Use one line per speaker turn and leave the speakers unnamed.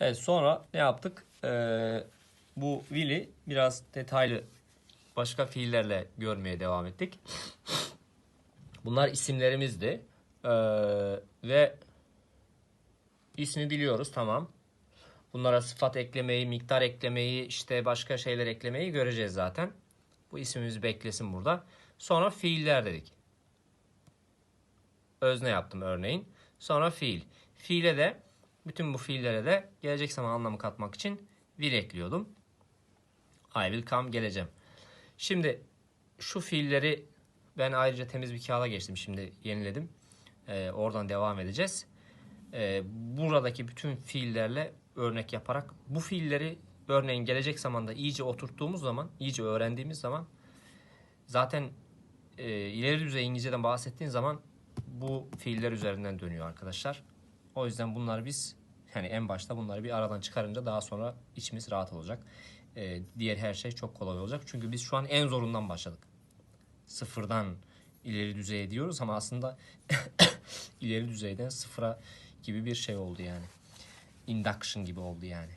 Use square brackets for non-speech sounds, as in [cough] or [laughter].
Evet sonra ne yaptık? Ee, bu will'i biraz detaylı başka fiillerle görmeye devam ettik. Bunlar isimlerimizdi. Ee, ve ismi biliyoruz tamam. Bunlara sıfat eklemeyi, miktar eklemeyi, işte başka şeyler eklemeyi göreceğiz zaten. Bu ismimiz beklesin burada. Sonra fiiller dedik. Özne yaptım örneğin. Sonra fiil. Fiile de bütün bu fiillere de gelecek zaman anlamı katmak için will ekliyordum. I will come geleceğim. Şimdi şu fiilleri ben ayrıca temiz bir kağıda geçtim. Şimdi yeniledim. Ee, oradan devam edeceğiz. Ee, buradaki bütün fiillerle örnek yaparak bu fiilleri örneğin gelecek zamanda iyice oturttuğumuz zaman, iyice öğrendiğimiz zaman zaten e, ileri düzey İngilizceden bahsettiğin zaman bu fiiller üzerinden dönüyor arkadaşlar. O yüzden bunları biz yani en başta bunları bir aradan çıkarınca daha sonra içimiz rahat olacak. Ee, diğer her şey çok kolay olacak. Çünkü biz şu an en zorundan başladık. Sıfırdan ileri düzeye diyoruz ama aslında [coughs] ileri düzeyden sıfıra gibi bir şey oldu yani. Induction gibi oldu yani.